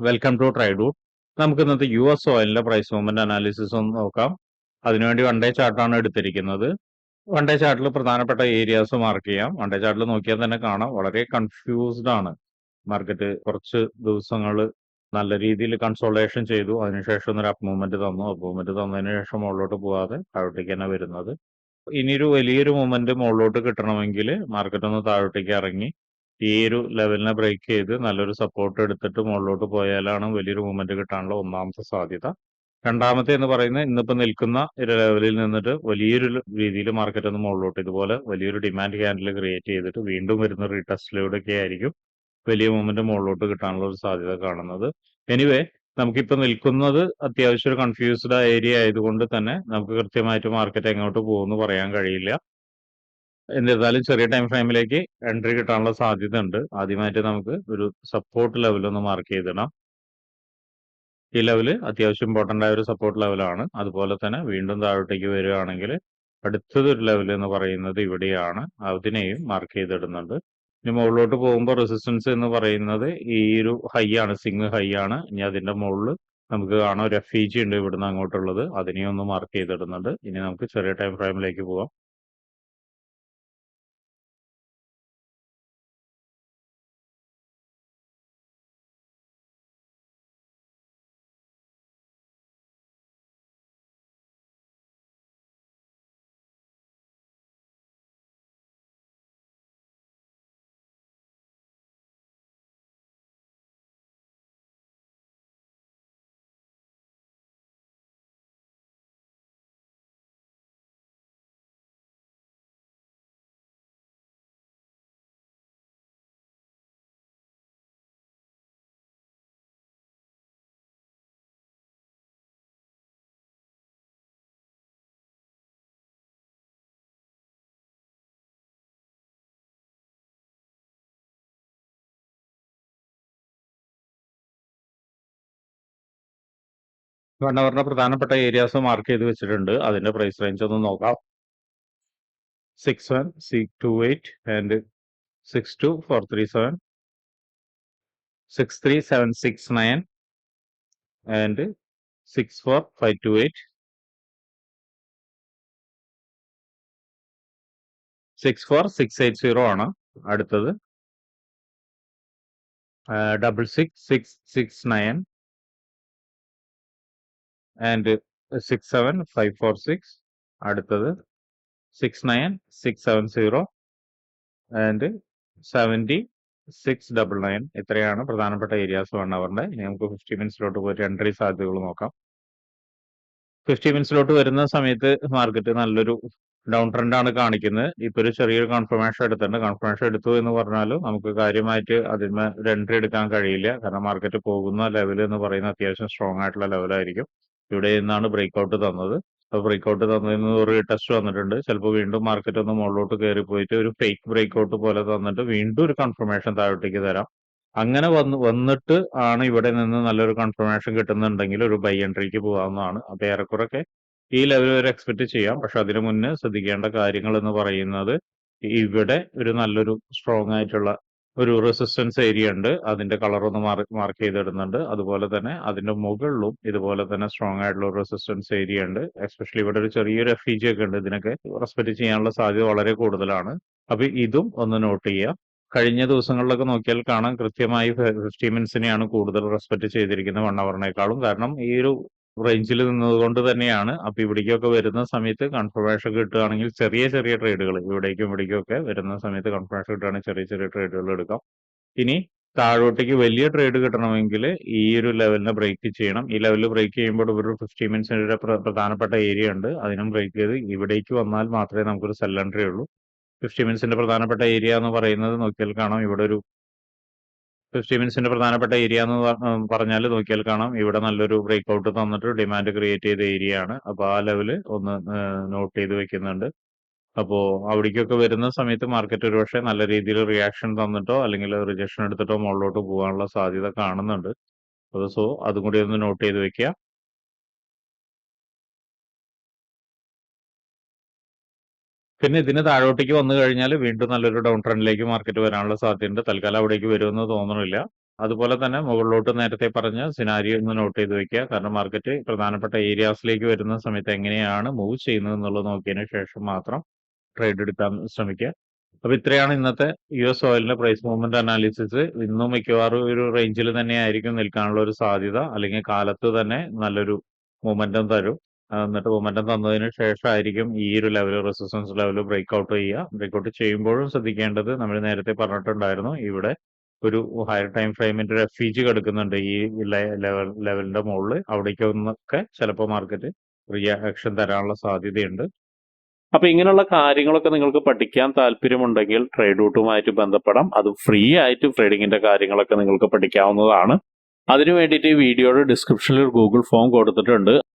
Welcome to ട്രൈഡൂട്ട് നമുക്ക് ഇന്നത്തെ യു എസ് ഓയിലിന്റെ പ്രൈസ് മൂവ്മെന്റ് അനാലിസിസ് ഒന്ന് നോക്കാം. അതിനുവേണ്ടി വൺ ഡേ ചാർട്ടാണ് എടുത്തിരിക്കുന്നത്. വൺ ഡേ ചാർട്ടിൽ പ്രധാനപ്പെട്ട ഏരിയാസ് മാർക്ക് ചെയ്യാം. വൺ ഡേ ചാർട്ടിൽ നോക്കിയാൽ തന്നെ കാണാം. വളരെ കൺഫ്യൂസ്ഡ് ആണ്. മാർക്കറ്റ് കുറച്ച് ദിവസങ്ങൾ നല്ല രീതിയിൽ കൺസോളേഷൻ ചെയ്തു. അതിനുശേഷം ഒരു അപ്പ് മൂവ്മെന്റ് തന്നു. അപ്പ് മൂവ്മെന്റ് തന്നതിന് ശേഷം മുകളിലോട്ട് പോവാതെ താഴോട്ടേക്ക് തന്നെ വരുന്നത്. ഇനിയൊരു വലിയൊരു മൂവ്മെന്റ് മുകളിലോട്ട് കിട്ടണമെങ്കിൽ മാർക്കറ്റ് ഒന്ന് താഴോട്ടേക്ക് ഇറങ്ങി. ഈ ഒരു ലെവലിനെ ബ്രേക്ക് ചെയ്ത് നല്ലൊരു സപ്പോർട്ട് എടുത്തിട്ട് മുകളിലോട്ട് പോയാലാണ് വലിയൊരു മൂവ്മെന്റ് കിട്ടാനുള്ള ഒന്നാമത്തെ സാധ്യത. രണ്ടാമത്തെ എന്ന് പറയുന്നത് ഇന്നിപ്പോ നിൽക്കുന്ന ഒരു ലെവലിൽ നിന്നിട്ട് വലിയൊരു രീതിയിൽ മാർക്കറ്റ് ഒന്ന് മുകളിലോട്ട് ഇതുപോലെ വലിയൊരു ഡിമാൻഡ് ക്യാൻഡിൽ ക്രിയേറ്റ് ചെയ്തിട്ട് വീണ്ടും വരുന്ന റീടെസ്റ്റിലൂടെയൊക്കെ ആയിരിക്കും വലിയ മൂവ്മെന്റ് മുകളിലോട്ട് കിട്ടാനുള്ള ഒരു സാധ്യത കാണുന്നത്. എനിവേ നമുക്കിപ്പോൾ നിൽക്കുന്നത് അത്യാവശ്യം ഒരു കൺഫ്യൂസ്ഡ് ഏരിയ ആയതുകൊണ്ട് തന്നെ നമുക്ക് കൃത്യമായിട്ട് മാർക്കറ്റ് എങ്ങോട്ട് പോകുമെന്ന് പറയാൻ കഴിയില്ല. എന്നിരുന്നാലും ചെറിയ ടൈം ഫ്രെയിമിലേക്ക് എൻട്രി കിട്ടാനുള്ള സാധ്യത ഉണ്ട് ആദ്യമായിട്ട് നമുക്ക് ഒരു സപ്പോർട്ട് ലെവൽ ഒന്ന് മാർക്ക് ചെയ്തിടാം ഈ ലെവൽ അത്യാവശ്യം ഇമ്പോർട്ടന്റ് ആയ ഒരു സപ്പോർട്ട് ലെവലാണ് അതുപോലെ തന്നെ വീണ്ടും താഴോട്ടേക്ക് വരികയാണെങ്കിൽ അടുത്തത് ഒരു ലെവൽ എന്ന് പറയുന്നത് ഇവിടെയാണ്. അതിനെയും മാർക്ക് ചെയ്തിടുന്നുണ്ട്. ഇനി മുകളിലോട്ട് പോകുമ്പോൾ റെസിസ്റ്റൻസ് എന്ന് പറയുന്നത് ഈ ഒരു ഹൈ ആണ് സിങ് ഹൈ ആണ്. ഇനി അതിന്റെ മുകളിൽ നമുക്ക് കാണാം ഒരു എഫ് ഇ ജി ഉണ്ട് ഇവിടുന്ന് അങ്ങോട്ടുള്ളത്. അതിനെയും ഒന്ന് മാർക്ക് ചെയ്തിടുന്നുണ്ട്. ഇനി നമുക്ക് ചെറിയ ടൈം ഫ്രെയിമിലേക്ക് പോവാം. വൺ അവറിന്റെ പ്രധാനപ്പെട്ട ഏരിയാസ് മാർക്ക് ചെയ്ത് വെച്ചിട്ടുണ്ട്. അതിന്റെ പ്രൈസ് റേഞ്ച് ഒന്ന് നോക്കാം. Six one six two eight and six two four three seven six three seven six nine and six four five two eight six four six eight zero ആണ് അടുത്തത്. Double six six six nine and six seven five four six അടുത്തത് six nine six seven zero and seventy six double nine ഇത്രയാണ് പ്രധാനപ്പെട്ട areas one അവറിന്റെ ഇനി നമുക്ക് fifty മിനിറ്റ്സിലോട്ട് പോയി entry സാധ്യതകൾ നോക്കാം. ഫിഫ്റ്റി മിനിറ്റ്സിലോട്ട് വരുന്ന സമയത്ത് മാർക്കറ്റ് നല്ലൊരു ഡൗൺ ട്രെൻഡാണ് കാണിക്കുന്നത്. ഇപ്പോൾ ഒരു ചെറിയൊരു കൺഫർമേഷൻ എടുത്തിട്ടുണ്ട്. കൺഫർമേഷൻ എടുത്തു എന്ന് പറഞ്ഞാലും നമുക്ക് കാര്യമായിട്ട് അതിന്മേ ഒരു എൻട്രി എടുക്കാൻ കഴിയില്ല. കാരണം മാർക്കറ്റ് പോകുന്ന ലെവൽ എന്ന് പറയുന്നത് അത്യാവശ്യം സ്ട്രോങ് ആയിട്ടുള്ള ലെവലായിരിക്കും ഇവിടെ നിന്നാണ് ബ്രേക്ക്ഔട്ട് തന്നത്. അപ്പോൾ ബ്രേക്ക്ഔട്ട് തന്നതിന് ഒരു ടെസ്റ്റ് വന്നിട്ടുണ്ട്. ചിലപ്പോൾ വീണ്ടും മാർക്കറ്റ് ഒന്ന് മുകളിലോട്ട് കയറി പോയിട്ട് ഒരു ഫേക്ക് ബ്രേക്ക്ഔട്ട് പോലെ തന്നിട്ട് വീണ്ടും ഒരു കൺഫർമേഷൻ താഴോട്ടേക്ക് തരാം. അങ്ങനെ വന്ന് വന്നിട്ട് ആണ് ഇവിടെ നിന്ന് നല്ലൊരു കൺഫർമേഷൻ കിട്ടുന്നുണ്ടെങ്കിൽ ഒരു ബൈ എൻട്രിക്ക് പോകാവുന്നതാണ്. അപ്പൊ ഏറെക്കുറൊക്കെ ഈ ലെവൽ വരെ എക്സ്പെക്ട് ചെയ്യാം. പക്ഷെ അതിനു മുന്നേ ശ്രദ്ധിക്കേണ്ട കാര്യങ്ങൾ എന്ന് പറയുന്നത് ഇവിടെ ഒരു നല്ലൊരു സ്ട്രോങ് ആയിട്ടുള്ള ഒരു റെസിസ്റ്റൻസ് ഏരിയ ഉണ്ട്. അതിന്റെ കളർ ഒന്ന് മാർക്ക് ചെയ്തിടുന്നുണ്ട് അതുപോലെ തന്നെ അതിന്റെ മുകളിലും ഇതുപോലെ തന്നെ സ്ട്രോങ് ആയിട്ടുള്ള ഒരു റെസിസ്റ്റൻസ് ഏരിയ ഉണ്ട്. എസ്പെഷ്യലി ഇവിടെ ഒരു ചെറിയൊരു എഫ് ഇ ജി ഒക്കെ ഉണ്ട്. ഇതിനൊക്കെ റെസ്പെക്ട് ചെയ്യാനുള്ള സാധ്യത വളരെ കൂടുതലാണ്. അപ്പൊ ഇതും ഒന്ന് നോട്ട് ചെയ്യാം. കഴിഞ്ഞ ദിവസങ്ങളിലൊക്കെ നോക്കിയാൽ കാണാം കൃത്യമായി ഫിഫ്റ്റി മിനിറ്റ്സിനെയാണ് കൂടുതൽ റെസ്പെക്ട് ചെയ്തിരിക്കുന്നത് വൺ അവറിനേക്കാളും കാരണം ഈ ഒരു റേഞ്ചിൽ നിന്നതുകൊണ്ട് തന്നെയാണ്. അപ്പൊ ഇവിടേക്കൊക്കെ വരുന്ന സമയത്ത് കൺഫർമേഷൻ കിട്ടുകയാണെങ്കിൽ ചെറിയ ചെറിയ ട്രേഡുകൾ ഇവിടേക്കും ഇവിടേക്കും ഒക്കെ വരുന്ന സമയത്ത് കൺഫർമേഷൻ കിട്ടുകയാണെങ്കിൽ ചെറിയ ചെറിയ ട്രേഡുകൾ എടുക്കാം. ഇനി താഴോട്ടേക്ക് വലിയ ട്രേഡ് കിട്ടണമെങ്കിൽ ഈ ഒരു ലെവലിനെ ബ്രേക്ക് ചെയ്യണം. ഈ ലെവലിൽ ബ്രേക്ക് ചെയ്യുമ്പോൾ ഒരു ഫിഫ്റ്റി മിനിറ്റ്സിന്റെ പ്രധാനപ്പെട്ട ഏരിയ ഉണ്ട്. അതിനും ബ്രേക്ക് ചെയ്ത് ഇവിടേക്ക് വന്നാൽ മാത്രമേ നമുക്കൊരു സെൽ എൻട്രി ഉള്ളൂ. ഫിഫ്റ്റി മിനിറ്റ്സിന്റെ പ്രധാനപ്പെട്ട ഏരിയ എന്ന് പറയുന്നത് നോക്കിയാൽ കാണാം. ഇവിടെ ഒരു മിനിറ്റ്സിന്റെ പ്രധാനപ്പെട്ട ഏരിയ എന്ന് പറഞ്ഞാൽ നോക്കിയാൽ കാണാം. ഇവിടെ നല്ലൊരു ബ്രേക്ക്ഔട്ട് തന്നിട്ട് ഡിമാൻഡ് ക്രിയേറ്റ് ചെയ്ത ഏരിയ ആണ്. അപ്പൊ ആ ലെവൽ ഒന്ന് നോട്ട് ചെയ്ത് വെക്കുന്നുണ്ട്. അപ്പോ അവിടേക്കൊക്കെ വരുന്ന സമയത്ത് മാർക്കറ്റ് ഒരുപക്ഷെ നല്ല രീതിയിൽ റിയാക്ഷൻ തന്നിട്ടോ അല്ലെങ്കിൽ റിജക്ഷൻ എടുത്തിട്ടോ മുകളിലോട്ട് പോകാനുള്ള സാധ്യത കാണുന്നുണ്ട്. സോ അതും കൂടി ഒന്ന് നോട്ട് ചെയ്ത് വെക്കുക. പിന്നെ ഇതിന് താഴോട്ടേക്ക് വന്നു കഴിഞ്ഞാൽ വീണ്ടും നല്ലൊരു ഡൗൺ ട്രെൻഡിലേക്ക് മാർക്കറ്റ് വരാനുള്ള സാധ്യതയുണ്ട്. തൽക്കാലം അവിടേക്ക് വരുമെന്ന് തോന്നുന്നില്ല അതുപോലെ തന്നെ മുകളിലോട്ട് നേരത്തെ പറഞ്ഞ സിനാരിയോ ഒന്ന് നോട്ട് ചെയ്ത് വെക്കുക. കാരണം മാർക്കറ്റ് പ്രധാനപ്പെട്ട ഏരിയാസിലേക്ക് വരുന്ന സമയത്ത് എങ്ങനെയാണ് മൂവ് ചെയ്യുന്നത് എന്നുള്ളത് നോക്കിയതിന് ശേഷം മാത്രം ട്രേഡ് എടുക്കാൻ ശ്രമിക്കുക. അപ്പൊ ഇത്രയാണ് ഇന്നത്തെ യു എസ് ഓയിലിന്റെ പ്രൈസ് മൂവ്മെന്റ് അനാലിസിസ് ഇന്നും മിക്കവാറും ഒരു റേഞ്ചിൽ തന്നെ ആയിരിക്കും നിൽക്കാനുള്ള ഒരു സാധ്യത. അല്ലെങ്കിൽ കാലത്ത് തന്നെ നല്ലൊരു മൂവ്മെന്റും തരും. എന്നിട്ട് മൊമെന്റം തന്നതിന് ശേഷമായിരിക്കും ഈ ഒരു level resistance level break out ചെയ്യുക. ബ്രേക്ക് ഔട്ട് ചെയ്യുമ്പോഴും ശ്രദ്ധിക്കേണ്ടത് നമ്മൾ നേരത്തെ പറഞ്ഞിട്ടുണ്ടായിരുന്നു. ഇവിടെ ഒരു ഹയർ ടൈം ഫ്രെയിമിന്റെ ഒരു എഫ് ഇജി ജി കിടക്കുന്നുണ്ട് ഈ ലെവൽ ലെവലിന്റെ മുകളിൽ. അവിടേക്കൊന്നൊക്കെ ചിലപ്പോൾ മാർക്കറ്റ് റിയാക്ഷൻ തരാനുള്ള സാധ്യതയുണ്ട്. അപ്പൊ ഇങ്ങനെയുള്ള കാര്യങ്ങളൊക്കെ നിങ്ങൾക്ക് പഠിക്കാൻ താല്പര്യമുണ്ടെങ്കിൽ ട്രേഡ് റൂട്ടുമായിട്ട് ബന്ധപ്പെടാം. അത് ഫ്രീ ആയിട്ട് ട്രേഡിങ്ങിന്റെ കാര്യങ്ങളൊക്കെ നിങ്ങൾക്ക് പഠിക്കാവുന്നതാണ്. അതിനു വേണ്ടിയിട്ട് ഈ വീഡിയോയുടെ ഡിസ്ക്രിപ്ഷനിൽ ഒരു ഗൂഗിൾ ഫോം കൊടുത്തിട്ടുണ്ട്.